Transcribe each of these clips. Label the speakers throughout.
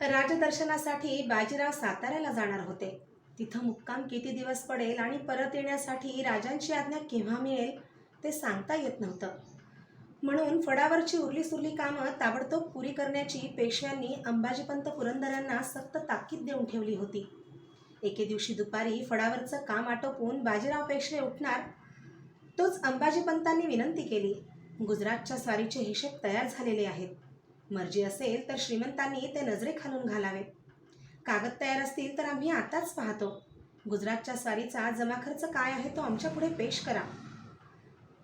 Speaker 1: राजदर्शनासाठी बाजीराव साताऱ्याला जाणार होते. तिथं मुक्काम किती दिवस पडेल आणि परत येण्यासाठी राजांची आज्ञा केव्हा मिळेल ते सांगता येत नव्हतं. म्हणून फडावरची उरली सुरली कामं ताबडतोब पुरी करण्याची पेशव्यांनी अंबाजीपंत पुरंदरांना सक्त ताकीद देऊन ठेवली होती. एके दिवशी दुपारी फडावरचं काम आटोपून बाजीराव पेशवे उठणार तोच अंबाजीपंतांनी विनंती केली. गुजरातच्या स्वारीचे हिशेब तयार झालेले आहेत. मर्जी असेल तर श्रीमंतांनी ते नजरे खालून घालावे कागद तयार असतील तर आम्ही आताच पाहतो. गुजरातच्या स्वारीचा जमा खर्च काय आहे तो आमच्यापुढे पेश करा.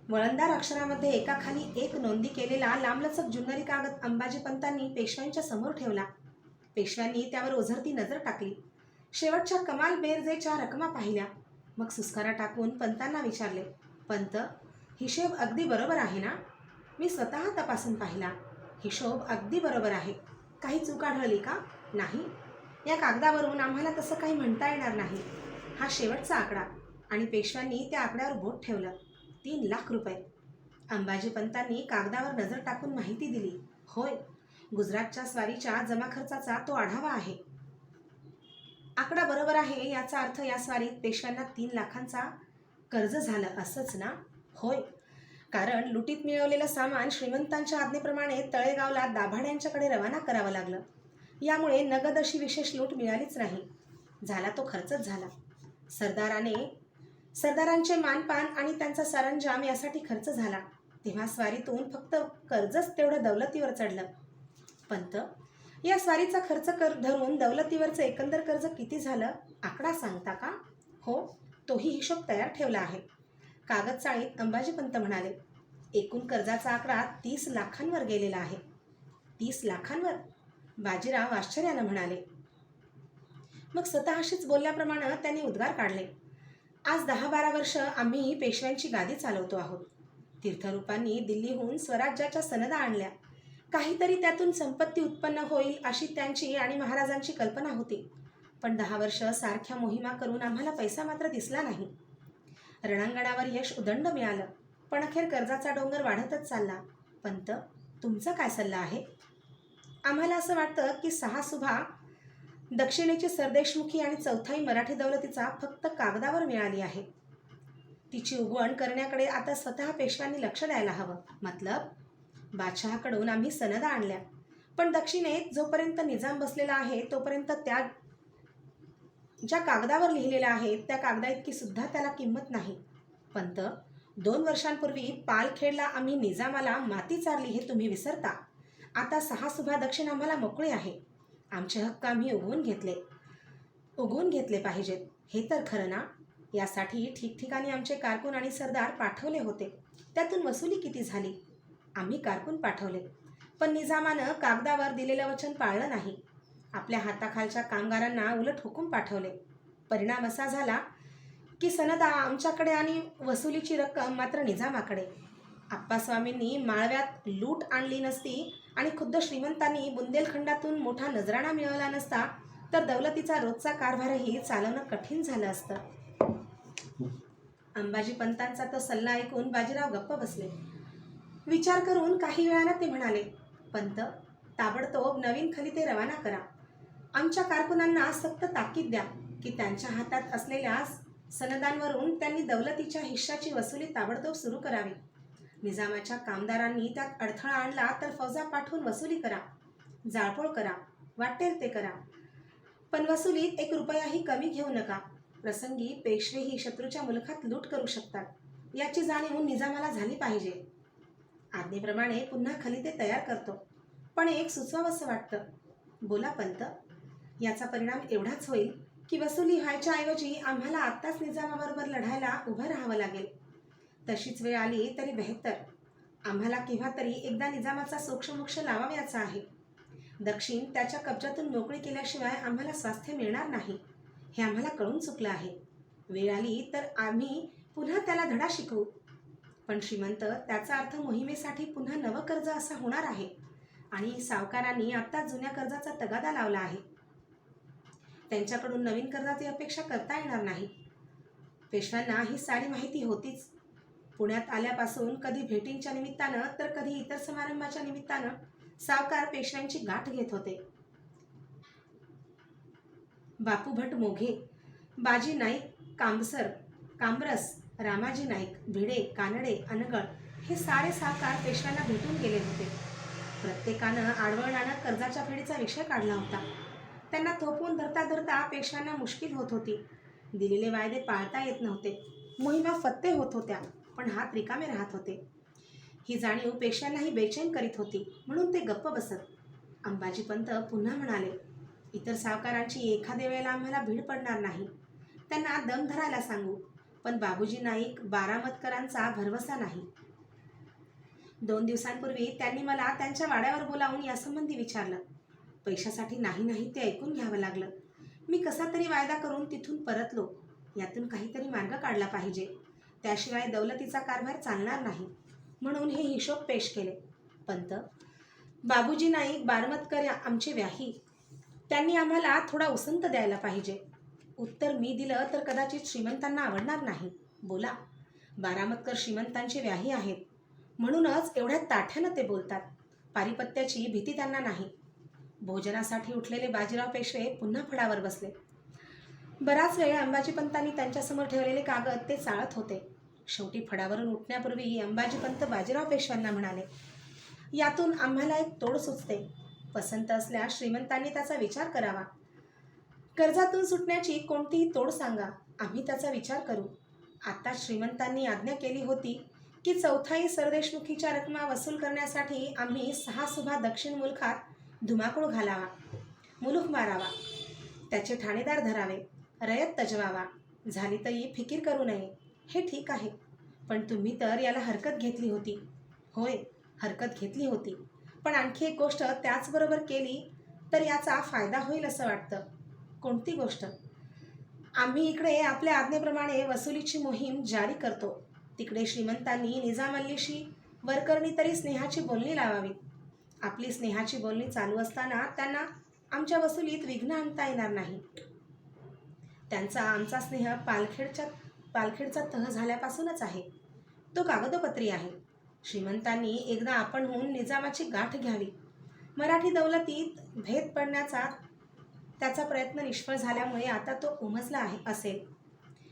Speaker 1: वळणदार अक्षरामध्ये एकाखाली एक नोंदी केलेला लांबलचक जुन्नरी कागद अंबाजीपंतांनी पेशव्यांच्या समोर ठेवला. पेशव्यांनी त्यावर ओझरती नजर टाकली. शेवटच्या कमाल बेरजेच्या रकमा पाहिल्या. मग सुस्कारा टाकून पंतांना विचारले पंत हिशेब अगदी बरोबर आहे ना? मी स्वतः तपासून पाहिला. हिशोब अगदी बरोबर आहे. काही चूक आढळली का? नाही. या कागदावरून आम्हाला तसं काही म्हणता येणार नाही. हा शेवटचा आकडा. आणि पेशव्यांनी त्या आकड्यावर बोट ठेवलं. तीन लाख रुपये. अंबाजी पंतांनी कागदावर नजर टाकून माहिती दिली. होय गुजरातच्या स्वारीच्या जमा खर्चाचा तो आढावा आहे. आकडा बरोबर आहे याचा अर्थ या स्वारीत पेशव्यांना तीन लाखांचा कर्ज झालं असंच ना? होय कारण लुटीत मिळवलेलं सामान श्रीमंतांच्या आज्ञेप्रमाणे तळेगावला दाभाड्यांच्याकडे रवाना करावं लागलं. यामुळे नगद अशी विशेष लूट मिळालीच नाही. झाला तो खर्चच झाला. सरदाराने सरदारांचे मानपान आणि त्यांचा सरंजाम यासाठी खर्च झाला. तेव्हा स्वारीतून फक्त कर्जच तेवढं दौलतीवर चढलं. पंत या स्वारीचा खर्च कर धरून दौलतीवरचं एकंदर कर्ज किती झालं? आकडा सांगता का? हो तोही हिशोब तयार ठेवला आहे. कागद चाळीत अंबाजीपंत म्हणाले एकूण कर्जाचा आकडा तीस लाखांवर गेलेला आहे. तीस लाखांवर? बाजीराव आश्चर्यानं म्हणाले. मग स्वतःशीच बोलल्याप्रमाणे त्यांनी उद्गार काढले. आज दहा बारा वर्ष आम्ही पेशव्यांची गादी चालवतो आहोत. तीर्थरूपांनी दिल्लीहून स्वराज्याच्या सनदा आणल्या. काहीतरी त्यातून संपत्ती उत्पन्न होईल अशी त्यांची आणि महाराजांची कल्पना होती. पण दहा वर्ष सारख्या मोहिमा करून आम्हाला पैसा मात्र दिसला नाही. रणांगणावर यश उदंड मिळालं. पण अखेर कर्जाचा डोंगर वाढतच चालला. पंत तुमचा काय सल्ला आहे? आम्हाला असं वाटतं की सहा सुभा दक्षिणेची सरदेशमुखी आणि चौथाई मराठी दौलतीचा फक्त कागदावर मिळाली आहे. तिची उगवण करण्याकडे आता स्वतः पेशव्यांनी लक्ष द्यायला हवं. मतलब बादशहाकडून आम्ही सनदा आणल्या. पण दक्षिणेत जोपर्यंत निजाम बसलेला आहे तोपर्यंत त्या ज्या कागदावर लिहिलेल्या आहेत त्या कागदा इतकी सुद्धा त्याला किंमत नाही. पंत दोन वर्षांपूर्वी पालखेडला आम्ही निजामाला माती चारली हे तुम्ही विसरता. आता सहा सुभा दक्षिण आम्हाला मोकळे आहे. आमचे हक्क आम्ही उगवून घेतले. उगवून घेतले पाहिजेत. हे तर खरं ना? यासाठी ठिकठिकाणी आमचे कारकून आणि सरदार पाठवले होते. त्यातून वसुली किती झाली? आम्ही कारकून पाठवले. पण निजामानं कागदावर दिलेलं वचन पाळलं नाही. आपल्या हाताखालच्या कामगारांना उलट हुकूम पाठवले. परिणाम असा झाला की सनदा आमच्याकडे आणि वसुलीची रक्कम मात्र निजामाकडे. आप्पास्वामींनी माळव्यात लूट आणली नसती आणि खुद्द श्रीमंतांनी बुंदेलखंडातून मोठा नजराणा मिळवला नसता तर दौलतीचा रोजचा कारभारही चालवणं कठीण झालं असतं. अंबाजी पंतांचा तो सल्ला ऐकून बाजीराव गप्प बसले. विचार करून काही वेळानं ते म्हणाले पंत ताबडतोब नवीन खलिते रवाना करा. आमच्या कारकुनांना सक्त ताकीद द्या की त्यांच्या हातात असलेल्या सनदांवरून त्यांनी दौलतीच्या हिश्शाची वसुली ताबडतोब सुरू करावी. निजामाच्या कामदारांनी त्यात अडथळा आणला तर फौजा पाठवून वसुली करा जाळपोळ करा वाटेल ते करा. पण वसुलीत एक रुपयाही कमी घेऊ नका. प्रसंगी पेशवेही शत्रूच्या मुलखात लूट करू शकतात. याची जाणीव निजामाला झाली पाहिजे. आज्ञेप्रमाणे पुन्हा खलिते तयार करतो. पण एक सुचवावंसं वाटतं. बोला पंत. याचा परिणाम एवढाच होईल की वसुली व्हायच्या ऐवजी आम्हाला आत्ताच निजामाबरोबर लढायला उभं राहावं लागेल. तशीच वेळ आली तरी बेहतर आम्हाला केव्हा तरी एकदा निजामाचा सोक्षमोक्ष लावाव्याचा आहे. दक्षिण त्याच्या कब्जातून मोकळी केल्याशिवाय आम्हाला स्वास्थ्य मिळणार नाही हे आम्हाला कळून चुकलं आहे. वेळ आली तर आम्ही पुन्हा त्याला धडा शिकवू. पण श्रीमंत त्याचा अर्थ मोहिमेसाठी पुन्हा नवं कर्ज असा होणार आहे. आणि सावकारांनी आत्ता जुन्या कर्जाचा तगादा लावला आहे. त्यांच्याकडून नवीन कर्जाची अपेक्षा करता येणार नाही. पेशव्यांना ही सारी माहिती होतीच. पुण्यात आल्यापासून कधी भेटींच्या निमित्तानं तर कधी इतर समारंभाच्या निमित्तानं सावकार पेशव्यांची गाठ घेत होते. बापू भट मोघे बाजी नाईक कांबसर कांबरस रामाजी नाईक भिडे कानडे अनगळ हे सारे सावकार पेशव्यांना भेटून गेले होते. प्रत्येकानं आडवळणानं कर्जाच्या फेडीचा विषय काढला होता. त्यांना थोपवून धरता धरता पेशांना मुश्किल होत होती. दिलेले वायदे पाळता येत नव्हते. मोहिमा फत्ते होत होत्या पण हात रिकामे राहत होते. ही जाणीव पेशांनाही बेचैन करीत होती म्हणून ते गप्प बसत. अंबाजी पंत पुन्हा म्हणाले इतर सावकारांची एखाद्या वेळेला आम्हाला भीड पडणार नाही. त्यांना दम धरायला सांगू पण बाबूजी नाईक बारामतकरांचा भरवसा नाही. दोन दिवसांपूर्वी त्यांनी मला त्यांच्या वाड्यावर बोलावून यासंबंधी विचारलं. पैशासाठी नाही नाही ते ऐकून घ्यावं लागलं. मी कसा तरी वायदा करून तिथून परतलो. यातून काहीतरी मार्ग काढला पाहिजे. त्याशिवाय दौलतीचा कारभार चालणार नाही. म्हणून हे हिशोब पेश केले. पंत बाबूजी नाईक बारमतकर या- आमचे व्याही. त्यांनी आम्हाला थोडा उसंत द्यायला पाहिजे. उत्तर मी दिलं तर कदाचित श्रीमंतांना आवडणार नाही. बोला. बारामतकर श्रीमंतांचे व्याही आहेत. म्हणूनच एवढ्या ताठ्यानं ते बोलतात. पारिपत्याची भीती त्यांना नाही. भोजनासाठी उठलेले बाजीराव पेशवे पुन्हा फडावर बसले. बराच वेळ अंबाजीपंतांनी त्यांच्यासमोर ठेवलेले कागद ते चाळत होते. शेवटी फडावरून उठण्यापूर्वी अंबाजीपंत बाजीराव पेशव्यांना म्हणाले यातून आम्हाला एक तोड सुचते. पसंत असल्यास श्रीमंतांनी त्याचा विचार करावा. कर्जातून सुटण्याची कोणतीही तोड सांगा. आम्ही त्याचा विचार करू. आता श्रीमंतांनी आज्ञा केली होती की चौथाई सरदेशमुखीच्या रकमा वसूल करण्यासाठी आम्ही सहा सुभा दक्षिण मुलखात धुमाकूळ घालावा मुलूख मारावा त्याचे ठाणेदार धरावे रयत तजवावा झाली तरी फिकीर करू नये हे ठीक आहे. पण तुम्ही तर याला हरकत घेतली होती. होय हरकत घेतली होती. पण आणखी एक गोष्ट त्याचबरोबर केली तर याचा फायदा होईल असं वाटतं. कोणती गोष्ट? आम्ही इकडे आपल्या आज्ञेप्रमाणे वसुलीची मोहीम जारी करतो. तिकडे श्रीमंतांनी निजामल्लीशी वरकरणी तरी स्नेहाची बोलणी लावावी. आपली स्नेहाची बोलणी चालू असताना त्यांना आमच्या वसुलीत विघ्न आणता येणार नाही. त्यांचा आमचा स्नेह पालखेडच्या पालखेडचा तह झाल्यापासूनच आहे. तो कागदोपत्री आहे. श्रीमंतांनी एकदा आपण होऊन निजामाची गाठ घ्यावी. मराठी दौलतीत भेद पडण्याचा त्याचा प्रयत्न निष्फळ झाल्यामुळे आता तो उमजला आहे असेल.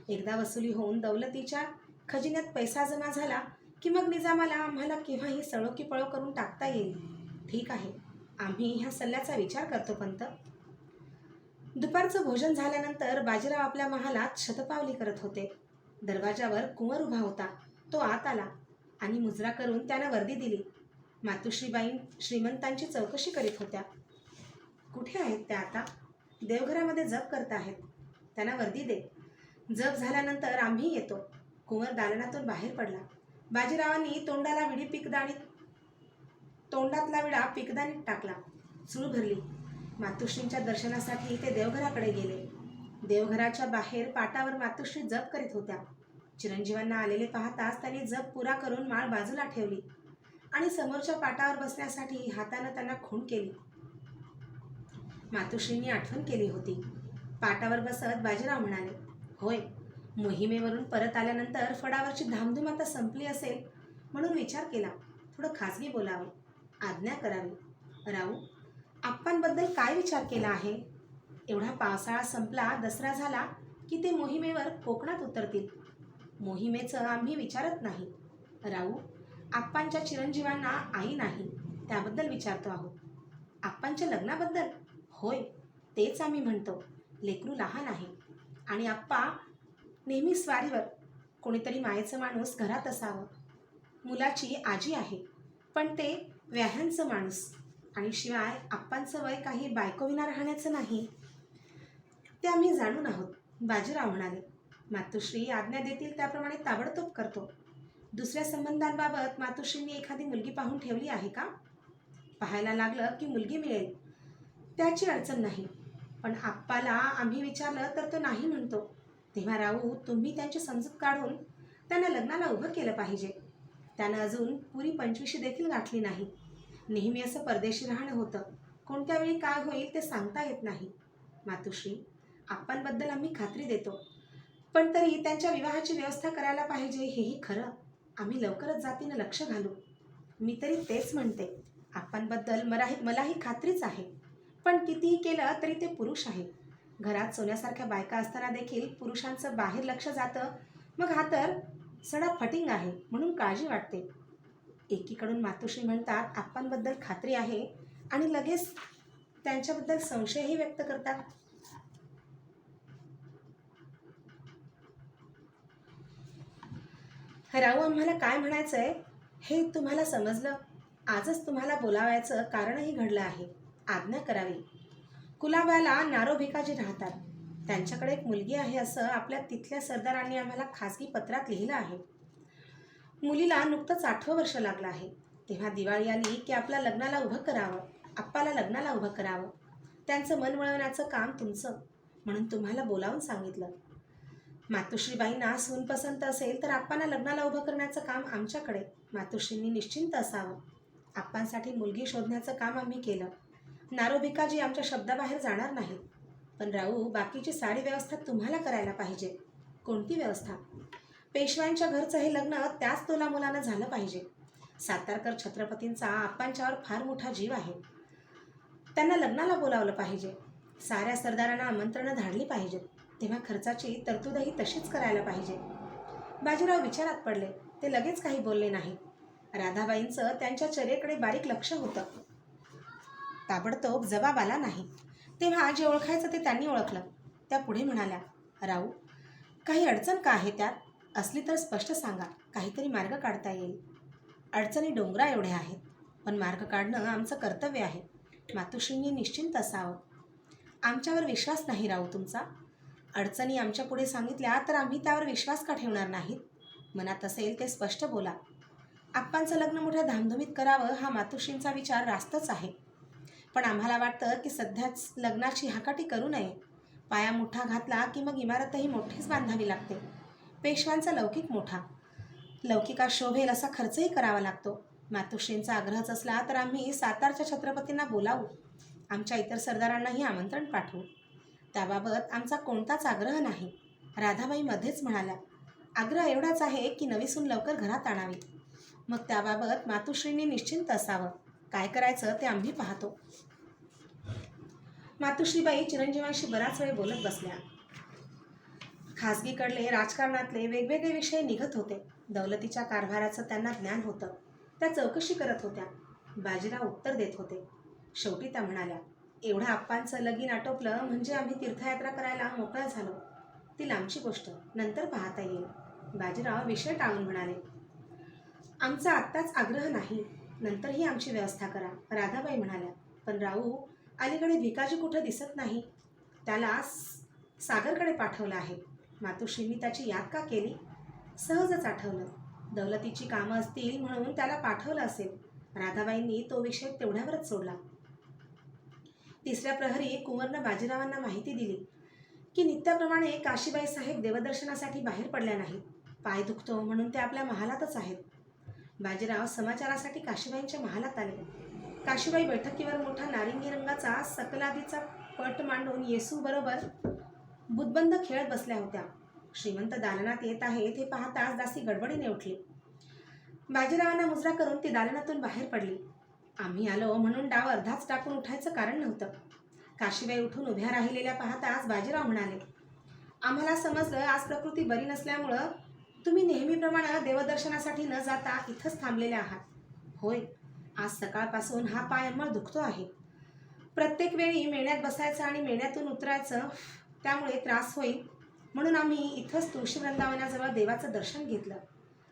Speaker 1: एकदा वसुली होऊन दौलतीच्या खजिन्यात पैसा जमा झाला की मग निजामाला आम्हाला केव्हाही सळो की पळो करून टाकता येईल. ठीक आहे. आम्ही ह्या सल्ल्याचा विचार करतो पंत. दुपारचं भोजन झाल्यानंतर बाजीराव आपल्या महालात शतपावली करत होते. दरवाजावर कुंवर उभा होता. तो आत आला आणि मुजरा करून त्यानं वर्दी दिली. मातुश्रीबाई श्रीमंतांची चौकशी करीत होत्या. कुठे आहेत त्या आता? देवघरामध्ये जप करत आहेत. त्यांना वर्दी दे. जप झाल्यानंतर आम्ही येतो. कुंवर दालनातून बाहेर पडला. बाजीरावांनी तोंडाला विडी पिकदाणीत तोंडातला विडा पिकदानीत टाकला. चूळ भरली. मातुश्रींच्या दर्शनासाठी ते देवघराकडे गेले. देवघराच्या बाहेर पाटावर मातुश्री जप करीत होत्या. चिरंजीवांना आलेले पाहताच त्यांनी जप पुरा करून माळ बाजूला ठेवली आणि समोरच्या पाटावर बसण्यासाठी हातानं त्यांना खूण केली. मातुश्रींनी आठवण केली होती. पाटावर बसत बाजीराव म्हणाले होय मोहिमेवरून परत आल्यानंतर फडावरची धामधूम आता संपली असेल म्हणून विचार केला. थोडं खाजगी बोलावं. आज्ञा करावी. राहू आप्पांबद्दल काय विचार केला आहे? एवढा पावसाळा संपला दसरा झाला की ते मोहिमेवर कोकणात उतरतील? मोहिमेचं आम्ही विचारत नाही. राहू आप्पांच्या चिरंजीवांना आई नाही त्याबद्दल विचारतो आहोत. आप्पांच्या लग्नाबद्दल? होय तेच आम्ही म्हणतो. लेकरू लहान आहे. आणि आप्पा नेहमी स्वारीवर. कोणीतरी मायेचं माणूस घरात असावं. मुलाची आजी आहे. पण ते व्याह्यांचं माणूस. आणि शिवाय आप्पांचं वय काही बायकोविना राहण्याचं नाही ते आम्ही जाणून आहोत. बाजीराव म्हणाले मातुश्री आज्ञा देतील त्याप्रमाणे ताबडतोब करतो. दुसऱ्या संबंधांबाबत मातुश्रींनी एखादी मुलगी पाहून ठेवली आहे का? पाहायला लागलं की मुलगी मिळेल त्याची अडचण नाही. पण आप्पाला आम्ही विचारलं तर तो नाही म्हणतो. तेव्हा राहू तुम्ही त्यांची समजूत काढून त्यांना लग्नाला उभं केलं पाहिजे. त्यानं अजून पुरी पंचवीशी देखील गाठली नाही. नेहमी असं परदेशी राहणं होतं. कोणत्या वेळी काय होईल ते सांगता येत नाही. मातुश्री आप्पांबद्दल आम्ही खात्री देतो. पण तरी त्यांच्या विवाहाची व्यवस्था करायला पाहिजे हेही खरं. आम्ही लवकरच जातीनं लक्ष घालू. मी तरी तेच म्हणते. आप्पांबद्दल मलाही मलाही खात्रीच आहे. पण कितीही केलं तरी ते पुरुष आहे. घरात सोन्यासारख्या बायका असताना देखील पुरुषांचं बाहेर लक्ष जातं. मग हा तर सडा फटिंग आहे म्हणून काळजी वाटते. एकीकडून मातोश्री म्हणतात आप्पांबद्दल खात्री आहे आणि लगेच त्यांच्याबद्दल संशयही व्यक्त करतात. राहू आम्हाला काय म्हणायचं आहे हे तुम्हाला समजलं? आजच तुम्हाला बोलावायचं कारणही घडलं आहे. आज्ञा करावी. कुलाब्याला नारो भिकाजी राहतात. त्यांच्याकडे एक मुलगी आहे असं आपल्या तिथल्या सरदारांनी आम्हाला खासगी पत्रात लिहिलं आहे. मुलीला नुकतंच आठवं वर्ष लागलं आहे. तेव्हा दिवाळी आली की आपल्या लग्नाला उभं करावं आप्पाला लग्नाला उभं करावं. त्यांचं मन वळवण्याचं काम तुमचं म्हणून तुम्हाला बोलावून सांगितलं. मातोश्रीबाईंना सून पसंत असेल तर आप्पांना लग्नाला उभं करण्याचं काम आमच्याकडे. मातुश्रींनी निश्चिंत असावं. आप्पांसाठी मुलगी शोधण्याचं काम आम्ही केलं. नारोभिकाजी आमच्या शब्दाबाहेर जाणार नाहीत. पण राहू बाकीची साडी व्यवस्था तुम्हाला करायला पाहिजे. कोणती व्यवस्था? पेशव्यांच्या घरचं हे लग्न त्याच तोला मुलानं झालं पाहिजे. सातारकर छत्रपतींचा आप्पांच्यावर फार मोठा जीव आहे. त्यांना लग्नाला बोलावलं पाहिजे. साऱ्या सरदारांना आमंत्रणं धाडली पाहिजेत तेव्हा खर्चाची तरतूदही तशीच करायला पाहिजे. बाजीराव विचारात पडले. ते लगेच काही बोलले नाही. राधाबाईंचं त्यांच्या चर्येकडे बारीक लक्ष होतं. ताबडतोब जबाब आला नाही. तेव्हा जे ओळखायचं ते त्यांनी ओळखलं. त्या पुढे म्हणाल्या राहू काही अडचण का आहे त्यात? असली तर स्पष्ट सांगा काहीतरी मार्ग काढता येईल. अडचणी डोंगरा एवढ्या आहेत पण मार्ग काढणं आमचं कर्तव्य आहे. मातोश्रींनी निश्चिंत असावं. आमच्यावर विश्वास नाही राहू तुमचा. अडचणी आमच्या पुढे सांगितल्या तर आम्ही त्यावर विश्वास का ठेवणार नाहीत? मनात असेल ते स्पष्ट बोला. आप्पांचं लग्न मोठ्या धामधुमीत करावं हा मातोश्रींचा विचार रास्तच आहे. पण आम्हाला वाटतं की सध्याच लग्नाची हाकाटी करू नये. पाया मोठा घातला की मग इमारतही मोठीच बांधावी लागते. पेशव्यांचा लौकिक मोठा. लौकिका शोभेल असा खर्चही करावा लागतो. मातोश्रींचा आग्रहच असला तर आम्ही सातारच्या छत्रपतींना बोलावू. आमच्या इतर सरदारांनाही आमंत्रण पाठवू. त्याबाबत आमचा कोणताच आग्रह नाही. राधाबाई मध्येच म्हणाल्या आग्रह एवढाच आहे की नवी सून लवकर घरात आणावी. मग त्याबाबत मातुश्रींनी निश्चिंत असावं. काय करायचं ते आम्ही पाहतो. मातुश्रीबाई चिरंजीवांशी बराच वेळ बोलत बसल्या. खासगीकडले राजकारणातले वेगवेगळे विषय निघत होते. दौलतीच्या कारभाराचं त्यांना ज्ञान होतं. त्या चौकशी करत होत्या. बाजीराव उत्तर देत होते. शेवटी त्या म्हणाल्या एवढं आप्पांचं लगीन आटोपलं म्हणजे आम्ही तीर्थयात्रा करायला मोकळा झालो. ती लांबची गोष्ट. नंतर पाहता येईल. बाजीराव विषय टाळून म्हणाले आमचा आत्ताच आग्रह नाही. नंतरही आमची व्यवस्था करा राधाबाई म्हणाल्या. पण राहू अलीकडे भिकाजी कुठं दिसत नाही? त्याला सागरकडे पाठवलं आहे. मातोश्रींनी त्याची याद का केली? सहजच आठवलं. दौलतीची कामं असतील म्हणून त्याला पाठवलं असेल. राधाबाईंनी तो विषय तेवढ्यावरच सोडला. तिसऱ्या प्रहरी कुंवरनं बाजीरावांना माहिती दिली की नित्याप्रमाणे काशीबाई साहेब देवदर्शनासाठी बाहेर पडल्या नाहीत. पाय दुखतो म्हणून ते आपल्या महालातच आहेत. बाजीराव समाचारासाठी काशीबाईंच्या महालात आले. काशीबाई बैठकीवर मोठा नारिंगी रंगाचा सकलादीचा पट मांडून येसूबरोबर बुद्धबंद बुदबंद खेळत बसल्या होत्या. श्रीमंत दालनात येत आहेत हे पाहताच दासी गडबडीने उठली. बाजीरावांना मुजरा करून ती दालनातून बाहेर पडली. आम्ही आलो म्हणून डाव अर्धाच टाकून उठायचं कारण नव्हतं. काशीबाई उठून उभ्या राहिलेल्या पाहताच बाजीराव म्हणाले आम्हाला समजलं आज प्रकृती बरी नसल्यामुळं तुम्ही नेहमीप्रमाणे देवदर्शनासाठी न जाता इथंच थांबलेले आहात. होय आज सकाळपासून हा पाय अंमळ दुखतो आहे. प्रत्येक वेळी मेण्यात बसायचं आणि मेण्यातून उतरायचं त्यामुळे त्रास होईल. म्हणून आम्ही इथंच तुळशी वृंदावनाजवळ देवाचं दर्शन घेतलं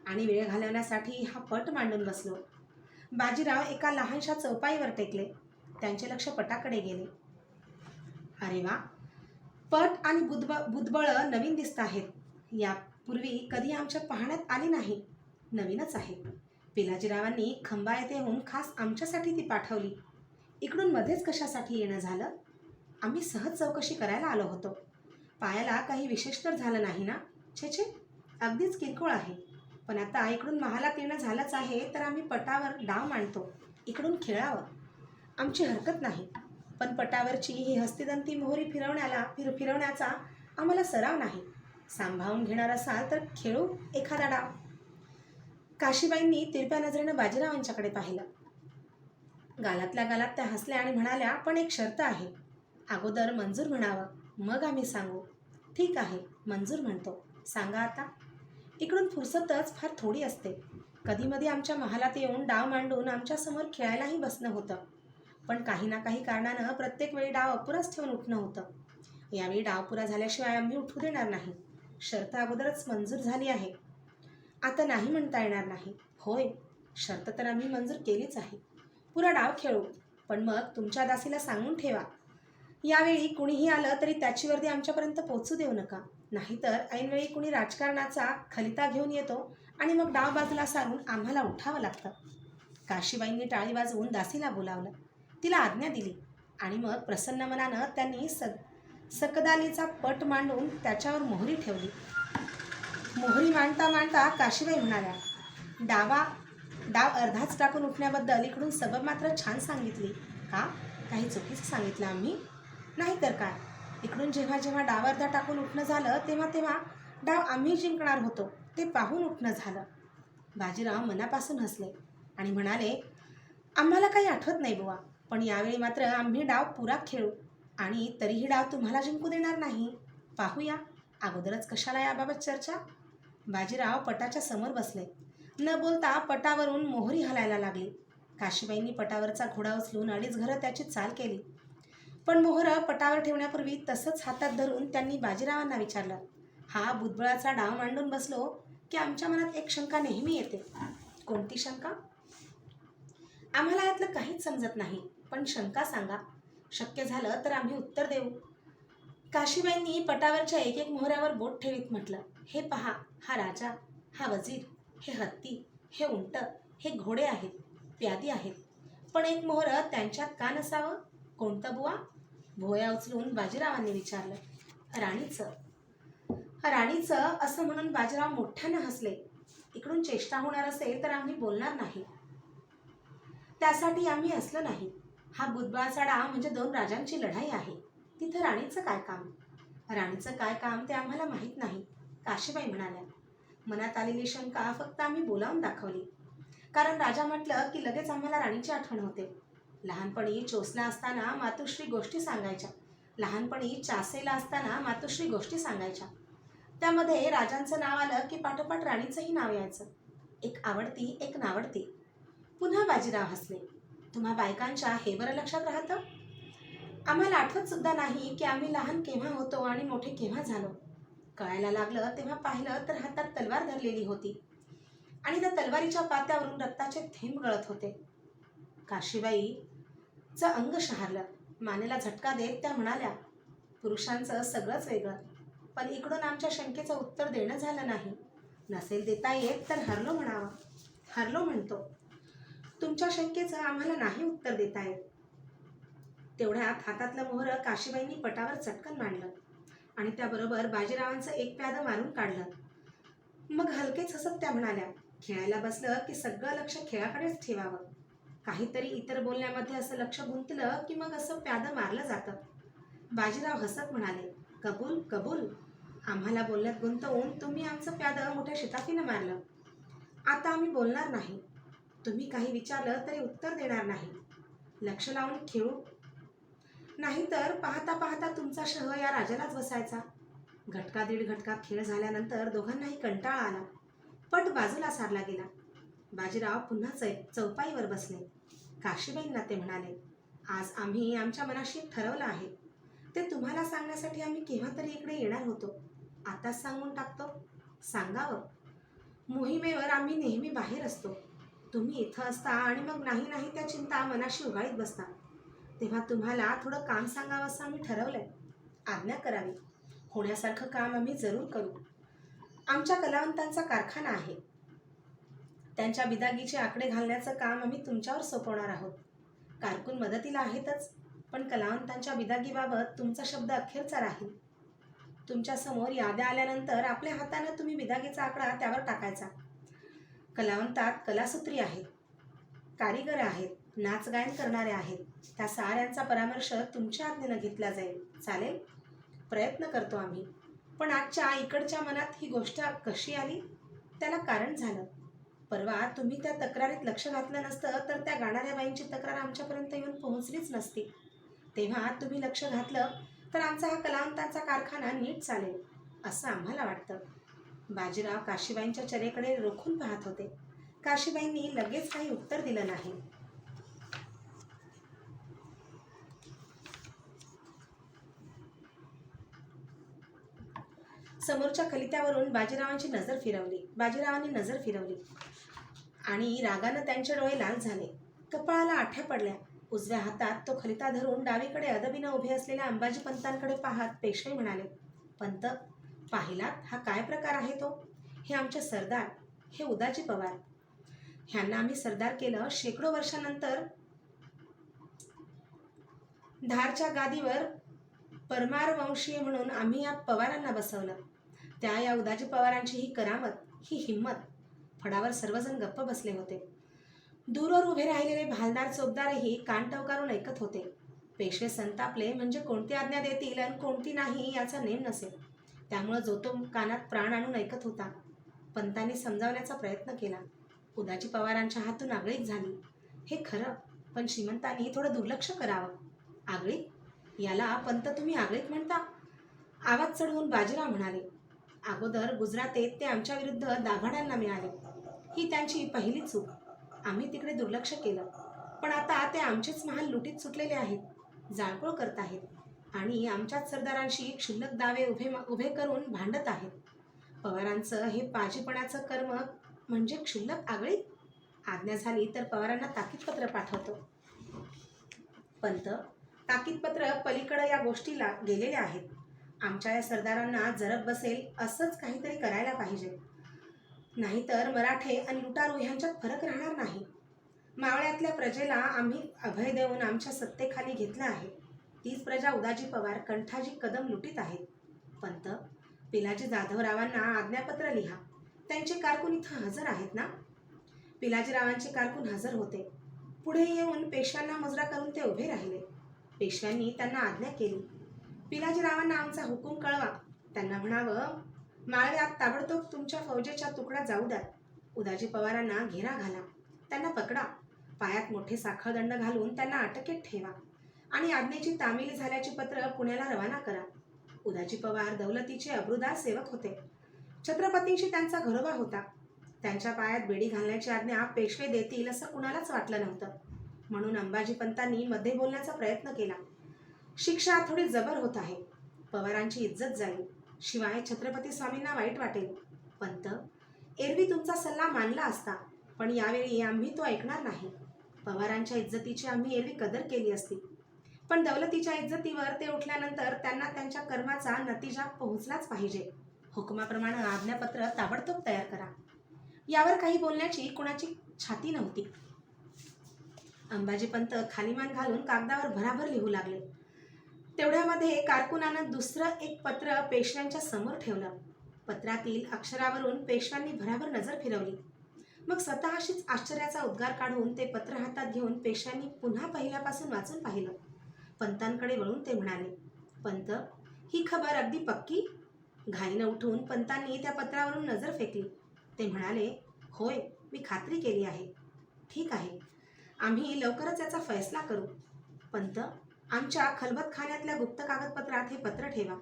Speaker 1: आणि वेळ घालवण्यासाठी हा पट मांडून बसलो. बाजीराव एका लहानशा चौपाईवर टेकले. त्यांचे लक्ष पटाकडे गेले. अरे वा पट आणि बुदब बुदबळं नवीन दिसत आहेत. या पूर्वी कधी आमच्या पाहण्यात आली नाही. नवीनच आहे. पिलाजीरावांनी खंबा येथे येऊन खास आमच्यासाठी ती पाठवली. इकडून मध्येच कशासाठी येणं झालं? आम्ही सहज चौकशी करायला आलो होतो. पायाला काही विशेष तर झालं नाही ना? छे छे. अगदीच किरकोळ आहे. पण आता इकडून महालात येणं झालंच आहे तर आम्ही पटावर डाव मांडतो. इकडून खेळावं. आमची हरकत नाही. पण पटावरची ही हस्तिदंती मोहरी फिरवण्याला फिर फिरवण्याचा आम्हाला सराव नाही. सांभाळून घेणार असाल तर खेळू एखादा डाव. काशीबाईंनी तिरप्या नजरेनं बाजीरावांच्याकडे पाहिलं. गालातल्या गालात त्या हसल्या आणि म्हणाल्या पण एक शर्त आहे. अगोदर मंजूर म्हणावं मग आम्ही सांगू. ठीक आहे मंजूर म्हणतो. सांगा आता. इकडून फुरसतच फार थोडी असते. कधीमधी आमच्या महालात येऊन डाव मांडून आमच्यासमोर खेळायलाही बसणं होतं. पण काही ना काही कारणानं प्रत्येक वेळी डाव अपुराच ठेवून उठणं होतं. यावेळी डाव पुरा झाल्याशिवाय आम्ही उठू देणार नाही. शर्त अगोदरच मंजूर झाली आहे. आता नाही म्हणता येणार नाही. होय शर्त तर आम्ही मंजूर केलीच आहे. पुरा डाव खेळू पण मग तुमच्या दासीला सांगून ठेवा. यावेळी कुणीही आलं तरी त्याची वर्दी आमच्यापर्यंत पोहोचू देऊ नका. नाहीतर ऐनवेळी कुणी राजकारणाचा खलिता घेऊन येतो आणि मग डाव बाजूला सारून आम्हाला उठावं लागतं. काशीबाईंनी टाळी वाजवून दासीला बोलावलं. तिला आज्ञा दिली आणि मग प्रसन्न मनानं त्यांनी स सकदालीचा पट मांडून त्याच्यावर मोहरी ठेवली. मोहरी मांडता मांडता काशीबाई म्हणाल्या डावा डाव अर्धाच टाकून उठण्याबद्दल इकडून सबब मात्र छान सांगितली. का? काही चुकीचं सांगितलं आम्ही? नाही तर काय? इकडून जेव्हा जेव्हा डाव अर्धा टाकून उठणं झालं तेव्हा तेव्हा डाव आम्ही जिंकणार होतो ते पाहून उठणं झालं. बाजीराव मनापासून हसले आणि म्हणाले आम्हाला काही आठवत नाही बुवा पण यावेळी मात्र आम्ही डाव पुरा खेळू. आणि तरीही डाव तुम्हाला जिंकू देणार नाही. पाहूया अगोदरच कशाला याबाबत चर्चा? बाजीराव पटाच्या समोर बसले. न बोलता पटावरून मोहरी हलायला लागली. काशीबाईंनी पटावरचा घोडा उचलून अडीच घरं त्याची चाल केली. पण मोहरं पटावर ठेवण्यापूर्वी तसंच हातात धरून त्यांनी बाजीरावांना विचारलं. हा बुधबळाचा डाव मांडून बसलो की आमच्या मनात एक शंका नेहमी येते. कोणती शंका? आम्हाला यातलं काहीच समजत नाही पण शंका सांगा. शक्य झालं तर आम्ही उत्तर देऊ. काशीबाईंनी पटावरच्या एक एक मोहऱ्यावर बोट ठेवीत म्हटलं हे पहा हा राजा हा वजीर हे हत्ती हे उंट हे घोडे आहेत प्यादी आहेत. पण एक मोहरं त्यांच्यात का नसावं? कोणतं बुवा? भोया उचलून बाजीरावांनी विचारलं राणीचं. राणीचं असं म्हणून बाजीराव मोठ्यानं हसले. इकडून चेष्टा होणार असेल तर आम्ही बोलणार नाही. त्यासाठी आम्ही असलं नाही. हा बुधबाळचा डाव म्हणजे दोन राजांची लढाई आहे. तिथं राणीचं काय काम? राणीचं काय काम ते आम्हाला माहीत नाही काशीबाई म्हणाल्या. मनात आलेली शंका फक्त आम्ही बोलावून दाखवली. कारण राजा म्हटलं की लगेच आम्हाला राणीची आठवण होते. लहानपणी चोसला असताना मातोश्री गोष्टी सांगायच्या. लहानपणी चासेला असताना मातोश्री गोष्टी सांगायच्या. त्यामध्ये राजांचं नाव आलं की पाठोपाठ राणीचंही नाव यायचं. एक आवडती एक नावडती. पुन्हा बाजीराव हसले. तुम्हा बायकांच्या हे बरं लक्षात राहतं? आम्हाला आठवत सुद्धा नाही की आम्ही लहान केव्हा होतो आणि मोठे केव्हा झालो. कळायला लागलं तेव्हा पाहिलं तर हातात तलवार धरलेली होती. आणि त्या तलवारीच्या पात्यावरून रक्ताचे थेंब गळत होते. काशीबाईचं अंग शहारलं. मानेला झटका देत त्या म्हणाल्या पुरुषांचं सगळंच वेगळं. पण इकडून आमच्या शंकेचं उत्तर देणं झालं नाही. नसेल देता येत तर हरलो म्हणावा. हरलो म्हणतो. तुमच्या शंकेचं आम्हाला नाही उत्तर देता येत. तेवढ्यात हातातलं मोहर काशीबाईंनी पटावर चटकन मांडलं आणि त्याबरोबर बाजीरावांचं एक प्यादं मारून काढलं. मग हलकेच हसत त्या म्हणाल्या खेळायला बसलं की सगळं लक्ष खेळाकडेच ठेवावं. काहीतरी इतर बोलण्यामध्ये असं लक्ष गुंतलं की मग असं प्यादं मारलं जातं. बाजीराव हसत म्हणाले कबूल कबूल. आम्हाला बोलण्यात गुंतवून तुम्ही आमचं प्यादं मोठ्या शिताफीनं मारलं. आता आम्ही बोलणार नाही. तुम्ही काही विचारलं तरी उत्तर देणार नाही. लक्ष लावून खेळू. नाहीतर पाहता पाहता तुमचा शह या राजालाच बसायचा घटका दीड घटका खेळ झाल्यानंतर दोघांनाही कंटाळा आला. पट बाजूला सारला गेला. बाजीराव पुन्हा चै चौपाईवर बसले. काशीबाईंना ते म्हणाले आज आम्ही आमच्या मनाशी ठरवलं आहे. ते तुम्हाला सांगण्यासाठी आम्ही केव्हा तरी इकडे येणार होतो. आताच सांगून टाकतो. सांगावं. मोहिमेवर आम्ही नेहमी बाहेर असतो. तुम्ही इथं असता आणि मग नाही नाही त्या चिंता मनाशी उगाळीत बसता. तेव्हा तुम्हाला थोडं काम सांगावं असं आम्ही ठरवलंय. आज्ञा करावी. होण्यासारखं काम आम्ही जरूर करू. आमच्या कलावंतांचा कारखाना आहे. त्यांच्या बिदागीचे आकडे घालण्याचं काम आम्ही तुमच्यावर सोपवणार आहोत. कारकून मदतीला आहेतच पण कलावंतांच्या बिदागीबाबत तुमचा शब्द अखेरचा राहील. तुमच्यासमोर याद्या आल्यानंतर आपल्या हातानं तुम्ही बिदागीचा आकडा त्यावर टाकायचा. कलावंतात कलासूत्री आहेत. कारीगर आहेत नाच गायन करणारे आहेत. त्या साऱ्यांचा परामर्श तुमच्या आज्ञेनं घेतला जाईल. चालेल? प्रयत्न करतो आम्ही. पण आजच्या इकडच्या मनात ही गोष्ट कशी आली? त्याला कारण झालं. परवा तुम्ही त्या तक्रारीत लक्ष घातलं नसतं तर त्या गाणाऱ्या बाईंची तक्रार आमच्यापर्यंत येऊन पोहोचलीच नसती. तेव्हा तुम्ही लक्ष घातलं तर आमचा हा कलावंतांचा कारखाना नीट चालेल असं आम्हाला वाटतं. बाजीराव काशीबाईंच्या चरेकडे रोखून पाहत होते. काशीबाईंनी लगेच काही उत्तर दिलं नाही. समोरच्या खलित्यावरून बाजीरावांची नजर फिरवली. बाजीरावांनी नजर फिरवली. आणि रागानं त्यांचे डोळे लाल झाले. कपाळाला आठ्या पडल्या. उजव्या हातात तो खलिता धरून डावीकडे अदबीनं उभे असलेल्या अंबाजी पंतांकडे पाहत पेशवे म्हणाले पंत पाहिलात हा काय प्रकार आहे तो? हे आमचे सरदार हे उदाजी पवार. ह्यांना आम्ही सरदार केलं शेकडो वर्षानंतर. धारच्या गादीवर परमार वंशीय म्हणून आम्ही या पवारांना बसवलं. त्या या उदाजी पवारांची ही करामत ही हिंमत फडावर सर्वजण गप्प बसले होते. दूरवर उभे राहिलेले भालदार चोपदारही कान टवकारून ऐकत होते. पेशवे संतापले म्हणजे कोणती आज्ञा देतील आणि कोणती नाही याचा नेम नसेल त्यामुळं जो तो कानात प्राण आणून ऐकत होता पंतांनी समजावण्याचा प्रयत्न केला. उदाची पवारांच्या हातून आगळीक झाली. हे खरं पण श्रीमंतांनी थोडं दुर्लक्ष करावं. आगळीक? याला पंत तुम्ही आगळीक म्हणता? आवाज चढवून बाजीराव म्हणाले अगोदर गुजरातेत ते आमच्या विरुद्ध दाभाड्यांना मिळाले. ही त्यांची पहिली चूक. आम्ही तिकडे दुर्लक्ष केलं. पण आता ते आमचेच महाल लुटीत सुटलेले आहेत. जाळपोळ करत आहेत. आणि आमच्याच सरदारांशी क्षुल्लक दावे उभे उभे करून भांडत आहेत. पवारांचं हे पाजीपणाचं कर्म म्हणजे क्षुल्लक आगळी आज्ञा झाली तर पवारांना ताकीदपत्र पाठवतो. पंत ताकीदपत्र पलीकडं या गोष्टीला गेलेले आहेत. आमच्या या सरदारांना जरब बसेल असंच काहीतरी करायला पाहिजे. नाहीतर मराठे आणि लुटारू ह्यांच्यात फरक राहणार नाही. मावळ्यातल्या प्रजेला आम्ही अभय देऊन आमच्या सत्तेखाली घेतलं आहे. तीच प्रजा उदाजी पवार कंठाजी कदम लुटीत आहेत. पंत पिलाजी जाधवरावांना आज्ञापत्र लिहा. त्यांचे कारकून इथं हजर आहेत ना? पिलाजीरावांचे कारकून हजर होते. पुढे येऊन पेशव्यांना मजरा करून ते उभे राहिले. पेशव्यांनी त्यांना आज्ञा केली. पिलाजीरावांना आमचा हुकूम कळवा. त्यांना म्हणावं माळव्यात ताबडतोब तुमच्या फौजेच्या तुकड्या जाऊ द्या. उदाजी पवारांना घेरा घाला. त्यांना पकडा. पायात मोठे साखळदंड घालून त्यांना अटकेत ठेवा. आणि आज्ञेची तामिली झाल्याची पत्र पुण्याला रवाना करा. उदाजी पवार दौलतीचे अब्रुदार सेवक होते. छत्रपतींशी त्यांचा घरोबा होता. त्यांच्या पायात बेडी घालण्याची आज्ञा पेशवे देतील असं कुणालाच वाटलं नव्हतं. म्हणून अंबाजी पंतांनी मध्ये बोलण्याचा प्रयत्न केला. शिक्षा थोडी जबर होत आहे. पवारांची इज्जत जाईल. शिवाय छत्रपती स्वामींना वाईट वाटेल. पंत एरवी तुमचा सल्ला मानला असता पण यावेळी आम्ही तो ऐकणार नाही. पवारांच्या इज्जतीची आम्ही एरवी कदर केली असती. पण दौलतीच्या इज्जतीवर ते उठल्यानंतर त्यांना त्यांच्या कर्माचा नतीजा पोहोचलाच पाहिजे. हुकमाप्रमाणे आज्ञापत्र ताबडतोब तयार करा. यावर काही बोलण्याची कुणाची छाती नव्हती. अंबाजी पंत खालीमान घालून कागदावर भराभर लिहू लागले. तेवढ्यामध्ये कारकुनानं दुसरं एक पत्र पेशव्यांच्या समोर ठेवलं. पत्रातील अक्षरावरून पेशव्यांनी भराभर नजर फिरवली. मग स्वतःशीच आश्चर्याचा उद्गार काढून ते पत्र हातात घेऊन पेशव्यांनी पुन्हा पहिल्यापासून वाचून पाहिलं. पंतांकडे वळून ते म्हणाले पंत ही खबर अगदी पक्की? घाईनं उठून पंतांनी त्या पत्रावरून नजर फेकली. ते म्हणाले होय मी खात्री केली आहे. ठीक आहे आम्ही लवकरच याचा फैसला करू. पंत आमच्या खलबतखान्यातल्या गुप्त कागदपत्रात हे पत्र ठेवा.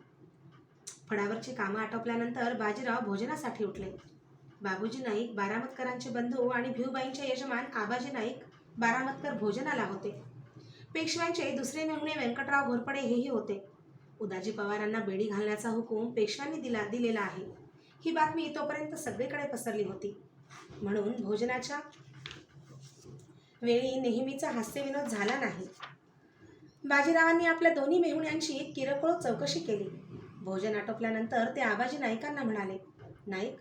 Speaker 1: फडावरची कामं आटोपल्यानंतर बाजीराव भोजनासाठी उठले. बाबूजी नाईक बारामतकरांचे बंधू आणि भिवबाईंचे यजमान आबाजी नाईक बारामतकर भोजनाला होते. पेशव्यांचे दुसरे मेहुणे व्यंकटराव घोरपडे हेही होते. उदाजी पवारांना बेडी घालण्याचा हुकूम पेशव्यांनी दिला दिलेला आहे. ही बातमी तोपर्यंत सगळीकडे पसरली होती. म्हणून भोजनाच्या वेळी नेहमीचा हास्यविनोद झाला नाही. बाजीरावांनी आपल्या दोन्ही मेहुण्यांची किरकोळ चौकशी केली. भोजन आटोपल्यानंतर ते आबाजी नाईकांना म्हणाले नाईक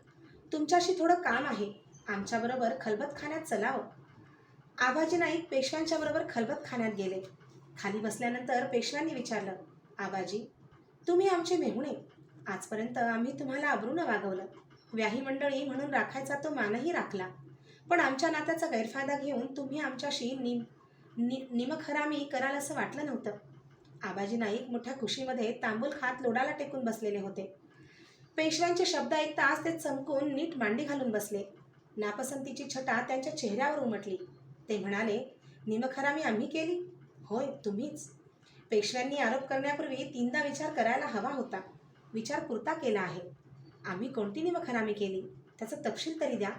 Speaker 1: तुमच्याशी थोडं काम आहे. आमच्याबरोबर खलबतखान्यात चलावं. आबाजी नाईक पेशव्यांच्या बरोबर खलबतखान्यात गेले. खाली बसल्यानंतर पेशव्यांनी विचारलं आबाजी तुम्ही आमचे मेहुणे. आजपर्यंत आम्ही तुम्हाला अब्रूनं वागवलं. व्याही मंडळी म्हणून राखायचा तो मानही राखला. पण आमच्या नात्याचा गैरफायदा घेऊन तुम्ही आमच्याशी निम नि निमखरामी कराल असं वाटलं नव्हतं. आबाजी नाईक मोठ्या खुशीमध्ये तांबूल खात लोडाला टेकून बसलेले होते. पेशव्यांचे शब्द ऐकताच ते चमकून नीट मांडी घालून बसले. नापसंतीची छटा त्यांच्या चेहऱ्यावर उमटली. ते म्हणाले निमखरामी आम्ही केली. होय तुम्हीच. पेशव्यांनी आरोप करण्यापूर्वी तीनदा विचार करायला हवा होता. विचार पुरता केला आहे. आम्ही कोणती निमखरामी केली? त्याचा तपशील तरी द्या.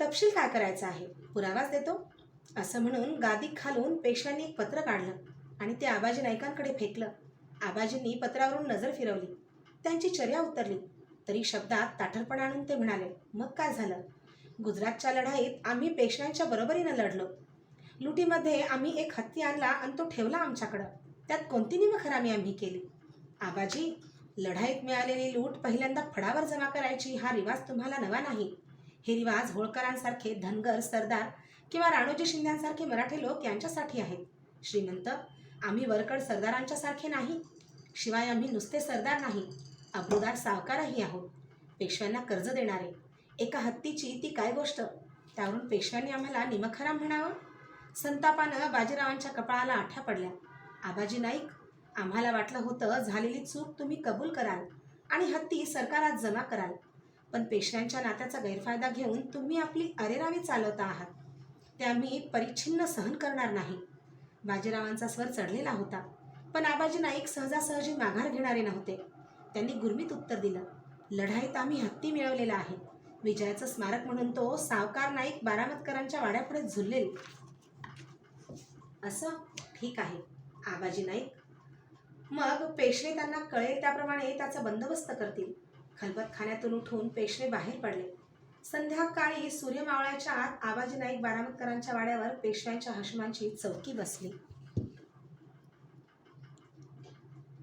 Speaker 1: तपशील काय करायचा आहे? पुरावाच देतो. असं म्हणून गादी खालून पेशव्यांनी एक पत्र काढलं आणि ते आबाजी नायकांकडे फेकलं. आबाजींनी पत्रावरून नजर फिरवली. त्यांची चर्या उतरली. तरी शब्दात ताठरपणा आणून ते म्हणाले मग काय झालं? गुजरातच्या लढाईत आम्ही पेशव्यांच्या बरोबरीनं लढलो. लुटीमध्ये आम्ही एक हत्ती आणला आणि तो ठेवला आमच्याकडं. त्यात कोणती निमखरामी आम्ही केली? आबाजी लढाईत मिळालेली लूट पहिल्यांदा फडावर जमा करायची हा रिवाज तुम्हाला नवा नाही. हे रिवाज होळकरांसारखे धनगर सरदार किंवा राणोजी शिंद्यांसारखे मराठी लोक यांच्यासाठी आहेत. श्रीमंत आम्ही वरकड सरदारांच्यासारखे नाही. शिवाय आम्ही नुसते सरदार नाही. अब्रुदार सावकारही आहोत. पेशव्यांना कर्ज देणारे. एका हत्तीची ती काय गोष्ट? त्यावरून पेशव्यांनी आम्हाला निमखराम म्हणावं? संतापानं बाजीरावांच्या कपाळाला आठ्या पडल्या. आबाजी नाईक आम्हाला वाटलं होतं झालेली चूक तुम्ही कबूल कराल आणि हत्ती सरकारात जमा कराल. पण पेशव्यांच्या नात्याचा गैरफायदा घेऊन तुम्ही आपली अरेरावी चालवता आहात. ते आम्ही परिच्छिन्न सहन करणार नाही. बाजीरावांचा स्वर चढलेला होता. पण आबाजी नाईक सहजासहजी माघार घेणारे नव्हते. त्यांनी गुरमीत उत्तर दिलं. लढाईत आम्ही हत्ती मिळवलेला आहे. विजयाचं स्मारक म्हणून तो सावकार नाईक बारामतकरांच्या वाड्यापुढे झुललेल. असं ठीक आहे आबाजी नाईक. मग पेशवे त्यांना कळेल त्याप्रमाणे त्याचा बंदोबस्त करतील. खलबतखान्यातून उठून पेशवे बाहेर पडले. संध्याकाळी सूर्य मावळ्याच्या आत आबाजी नाईक बारामतकरांच्या वाड्यावर पेशव्यांच्या हशमांची चौकी बसली.